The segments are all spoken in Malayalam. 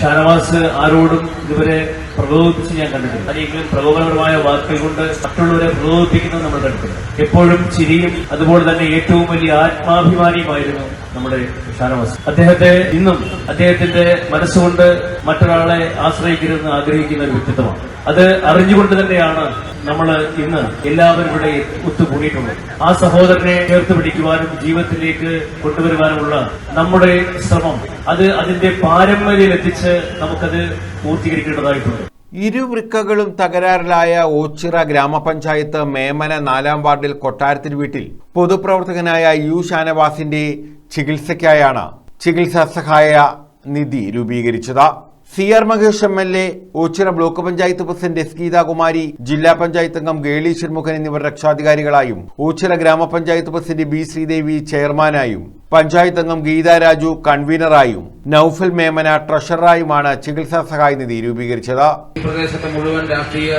ഷാനവാസ് ആരോടും ഇതുവരെ പ്രകോപിപ്പിച്ച് ഞാൻ കണ്ടിട്ടില്ല. അല്ലെങ്കിൽ പ്രകോപനപരമായ വാക്കുകൾ കൊണ്ട് മറ്റുള്ളവരെ പ്രകോപിപ്പിക്കുന്നത് നമ്മൾ കണ്ടിട്ടില്ല. എപ്പോഴും ചിരിയും അതുപോലെ തന്നെ ഏറ്റവും വലിയ ആത്മാഭിമാനിയുമായിരുന്നു നമ്മുടെ ഷാനവാസ്. അദ്ദേഹത്തെ ഇന്നും അദ്ദേഹത്തിന്റെ മനസ്സുകൊണ്ട് മറ്റൊരാളെ ആശ്രയിക്കരുതെന്ന് ആഗ്രഹിക്കുന്ന ഒരു വ്യക്തിത്വമാണ്. അത് അറിഞ്ഞുകൊണ്ട് തന്നെയാണ് നമ്മൾ ഇന്ന് എല്ലാവരും ഇവിടെ ഒത്തുകൂടിയിട്ടുള്ളത്. ആ സഹോദരനെ ചേർത്ത് പിടിക്കുവാനും ജീവിതത്തിലേക്ക് കൊണ്ടുവരുവാനുമുള്ള നമ്മുടെ ശ്രമം അത് അതിന്റെ പാരമ്പര്യം എത്തിച്ച് നമുക്കത് പൂർത്തീകരിക്കേണ്ടതായിട്ടുണ്ട്. ഇരുവൃക്കകളും തകരാറിലായ ഓച്ചിറ ഗ്രാമപഞ്ചായത്ത് മേമന നാലാം വാർഡിൽ കൊട്ടാരത്തിന് വീട്ടിൽ പൊതുപ്രവർത്തകനായ യു ഷാനവാസിന്റെ ചികിത്സയ്ക്കായാണ് ചികിത്സാ സഹായ നിധി രൂപീകരിച്ചത്. C R Mahesh M L A Oachira block panchayat president S Geethakumari ജില്ലാ പഞ്ചായത്ത് അംഗം ഗേളി ഷിർമുഖൻ എന്നിവർ രക്ഷാധികാരികളായും ഓച്ചിറ ഗ്രാമപഞ്ചായത്ത് പ്രസിഡന്റ് ബി ശ്രീദേവി ചെയർമാനായും പഞ്ചായത്ത് അംഗം ഗീതാ രാജു കൺവീനറായും നൌഫൽ മേമന ട്രഷററായുമാണ് ചികിത്സാ സഹായ നിധി രൂപീകരിച്ചത് പ്രദേശത്തെ മുഴുവൻ രാഷ്ട്രീയ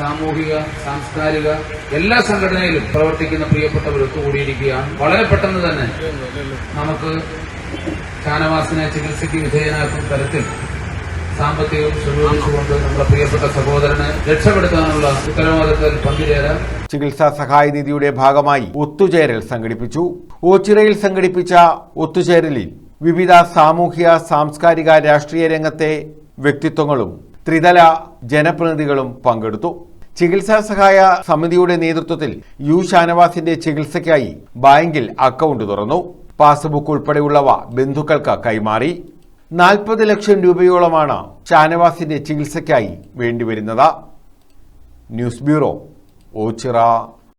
സാമൂഹിക സാംസ്കാരിക എല്ലാ സംഘടനയിലും പ്രവർത്തിക്കുന്ന പ്രിയപ്പെട്ടവർ ഒത്തുകൂടിയിരിക്കുകയാണ്. വളരെ പെട്ടെന്ന് തന്നെ നമുക്ക് ഷാനവാസിനെ ചികിത്സയ്ക്ക് വിധേയനാക്കുന്ന തരത്തിൽ സാമ്പത്തികം സ്വരൂപിച്ചുകൊണ്ട് നമ്മുടെ പ്രിയപ്പെട്ട സഹോദരനെ. രക്ഷപ്പെടുത്താനുള്ള ഉത്തരവാദിത്തത്തിൽ പങ്കുചേരാൻ ചികിത്സാ സഹായ നിധിയുടെ ഭാഗമായി ഒത്തുചേരൽ സംഘടിപ്പിച്ചു. ഓച്ചിറയിൽ സംഘടിപ്പിച്ച ഒത്തുചേരലിൽ വിവിധ സാമൂഹ്യ സാംസ്കാരിക രാഷ്ട്രീയ രംഗത്തെ വ്യക്തിത്വങ്ങളും ത്രിതല ജനപ്രതിനിധികളും പങ്കെടുത്തു. ചികിത്സാ സഹായ സമിതിയുടെ നേതൃത്വത്തിൽ യു ഷാനവാസിന്റെ ചികിത്സയ്ക്കായി ബാങ്കിൽ അക്കൗണ്ട് തുറന്നു. പാസ്ബുക്ക് ഉൾപ്പെടെയുള്ളവ ബന്ധുക്കൾക്ക് കൈമാറി. നാൽപ്പത് ലക്ഷം രൂപയോളമാണ് ഷാനവാസിന്റെ ചികിത്സയ്ക്കായി വേണ്ടിവരുന്നത്. News bureau Ochira.